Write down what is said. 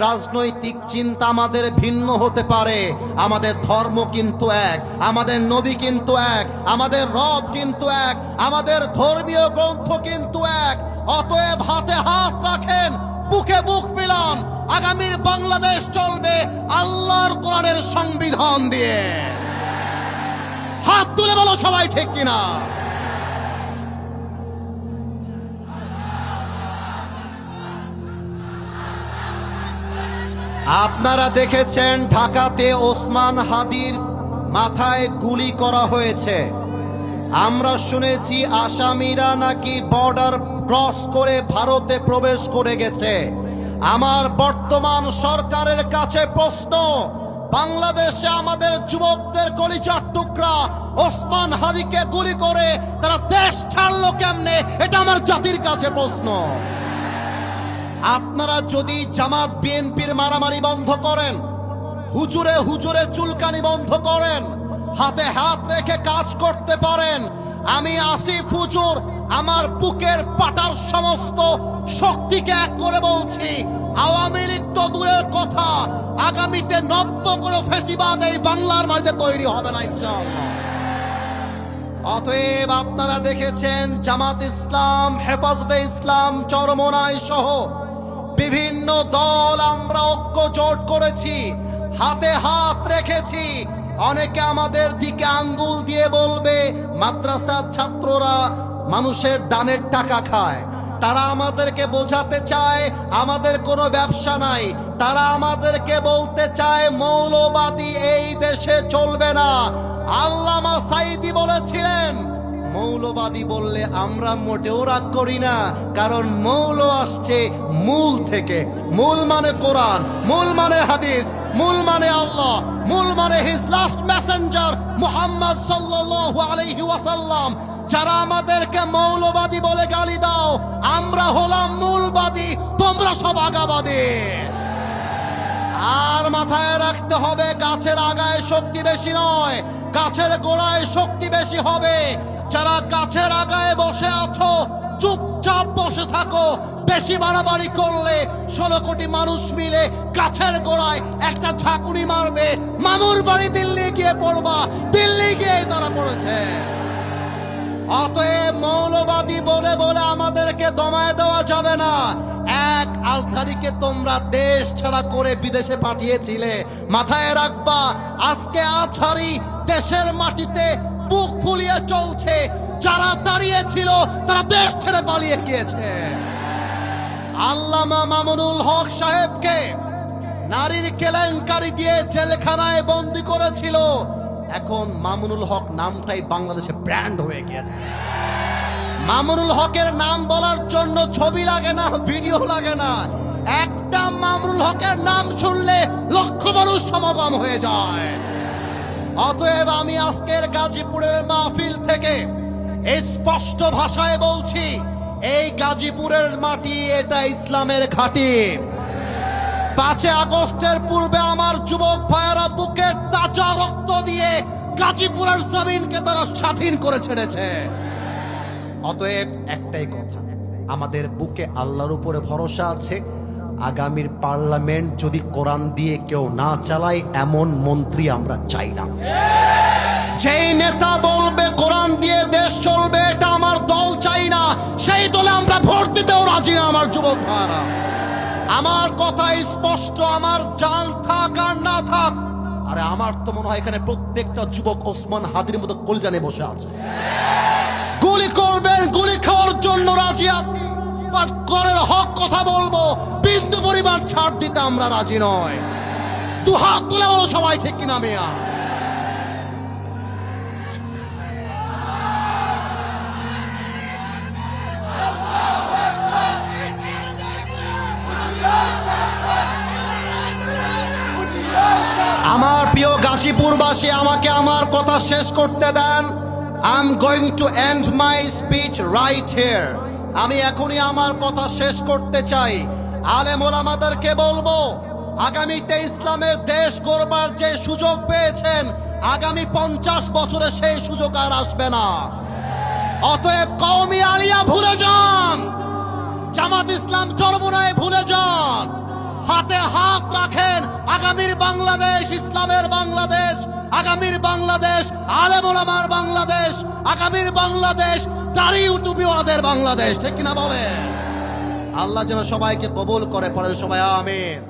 রাজনৈতিক চিন্তা আমাদের ভিন্ন হতে পারে। আমাদের ধর্ম কিন্তু এক, আমাদের নবী কিন্তু এক, আমাদের রব কিন্তু এক, আমাদের ধর্মীয় গ্রন্থ কিন্তু এক। অতএব হাতে হাত রাখেন, বুকে বুক মিলান, আগামীর বাংলাদেশ চলবে আল্লাহর কোরআনের সংবিধান দিয়ে। হাত তুলে বলো সবাই ঠিক কিনা? আপনারা দেখেছেন ঢাকাতে ওসমান হাদির মাথায় গুলি করা হয়েছে। আমরা শুনেছি আসামিরা নাকি বর্ডার ক্রস করে ভারতে প্রবেশ করে গেছে। আমার বর্তমান সরকারের কাছে প্রশ্ন, বাংলাদেশে আমাদের যুবকদের কলিচার টুকরা ওসমান হাদিকে গুলি করে তারা দেশ ছাড়লো কেমনে? এটা আমার জাতির কাছে প্রশ্ন। আপনারা যদি জামাত, বিএনপির মারামারি বন্ধ করেন, হুজুরে হুজুরে চুলকানি বন্ধ করেন, হাতে হাত রেখে কাজ করতে পারেন, আমি আসিফ হুজুর, আমার বুকের পাটার সমস্ত শক্তিকে এক করে বলছি, আওয়ামী লীগ তো দূরের কথা, আগামীতে নব্য কোনো ফেসিবাদ এই বাংলার মাঝে তৈরি হবে না অতএব আপনারা দেখেছেন জামাত ইসলাম, হেফাজতে ইসলাম চরমনায় সহ বিভিন্ন দল আমরা ঐক্য জোট করেছি, হাতে হাত রেখেছি। অনেকে আমাদের দিকে আঙ্গুল দিয়ে বলবে, মাদ্রাসার ছাত্ররা মানুষের দানের টাকা খায়। তারা আমাদেরকে বোঝাতে চায়, আমাদের কোনো ব্যবসা নাই। তারা আমাদেরকে বলতে চায়, মৌলবাদী এই দেশে চলবে না। আল্লামা সাইদি বলেছিলেন মৌলবাদী বললে, আমরা মোটেও রাগ করি না, কারণ মৌল আসছে মূল থেকে। মূল মানে কোরআন, মূল মানে হাদিস, মূল মানে আল্লাহ, মূল মানে হিজ লাস্ট মেসেঞ্জার মুহাম্মদ সাল্লাল্লাহু আলাইহি ওয়াসাল্লাম। যারা আমাদেরকে মৌলবাদী বলে গালি দাও, আমরা হলাম মূলবাদী, তোমরা সব আগাবাদী। আর মাথায় রাখতে হবে গাছের আগায় শক্তি বেশি নয় গাছের গোড়ায় শক্তি বেশি হবে। যারা গাছের আগায় বসে আছো, চুপচাপ বসে থাকো। বেশি বাড়াবাড়ি করলে ষোলো কোটি মানুষ মিলে গাছের গোড়ায় একটা ঝাঁকুনি মারবে। মামুর বাড়ি দিল্লি গিয়ে পড়বা। দিল্লি গিয়ে তারা পড়েছে। অতএব মৌলবাদী বলে বলে আমাদেরকে দমায় দেওয়া যাবে না। এক আজধারীকে তোমরা দেশ ছাড়া করে বিদেশে পাঠিয়েছিলে। মাথায় রাখবা, আজকে আছারি দেশের মাটিতে বুক ফুলিয়ে চলছে। যারা দাঁড়িয়েছিল, তারা দেশ ছেড়ে পালিয়ে গিয়েছে। আল্লামা মামুনুল হক সাহেবকে নারীর কেলেঙ্কারি দিয়ে জেলখানায় বন্দি করেছিল। এখন মামুনুল হক নামটাই বাংলাদেশে ব্র্যান্ড হয়ে গিয়েছে। মামুনুল হকের নাম বলার জন্য ছবি লাগে না, ভিডিও লাগে না। একটা মামুনুল হকের নাম শুনলে লক্ষ মানুষ সমাগম হয়ে যায়। অতএব আমি আজকের গাজীপুরের মাহফিল থেকে স্পষ্ট ভাষায় বলছি, এই গাজীপুরের মাটি এটা ইসলামের ঘাঁটি পাঁচে আগস্টের পূর্বে আমার যুবক ভাইয়েরা বুকের তাজা রক্ত দিয়ে গাজীপুরের জমিনকে তারা স্বাধীন করে ছেড়েছে। অতএব একটাই কথা, আমাদের বুকে আল্লাহর উপরে ভরসা আছে আগামীর পার্লামেন্ট যদি কোরআন দিয়ে কেউ না চালায়, এমন মন্ত্রী আমরা চাই না। যেই নেতা বলবে কোরআন দিয়ে দেশ চলবে, এটা আমার দল চাই না, সেই দলে আমরা ভোট দিতেও রাজি না আমার যুবক ভাইরা আমার কথা স্পষ্ট, আমার জান থাক আর না থাক। আরে আমার তো মনে হয় এখানে প্রত্যেকটা যুবক ওসমান হাদির মতো কলিজানে বসে আছে। গুলি করবেন, গুলি খাওয়ার জন্য রাজি আছি। করের হক কথা বলব। বিন্দু পরিমাণ ছাড় দিতে আমরা রাজি নয়। দু হাত তুলে বলো সবাই, ঠিক কিনা মেয়া? আমার প্রিয় গাজীপুরবাসী, আমাকে আমার কথা শেষ করতে দেন। I am going to end my speech right here আমি এখনই আমার কথা শেষ করতে চাই। আলেম ওলামাদেরকে বলব, আগামীতে ইসলামের দেশ করবার যে সুযোগ পেয়েছেন, আগামী পঞ্চাশ বছরে সেই সুযোগ আর আসবে না। অতএব কওমি আলিয়া ভুলে যান। জামাত ইসলাম চরমুনায় ভুলে যান। হাতে হাত রাখেন আগামীর বাংলাদেশ, ইসলামের বাংলাদেশ, আগামীর বাংলাদেশ আলেমোলামার বাংলাদেশ, আগামীর বাংলাদেশ দাড়ি ওদের বাংলাদেশ ঠিক কিনা বলে আল্লাহ যেন সবাইকে কবুল করে পরে সবাই আমিন।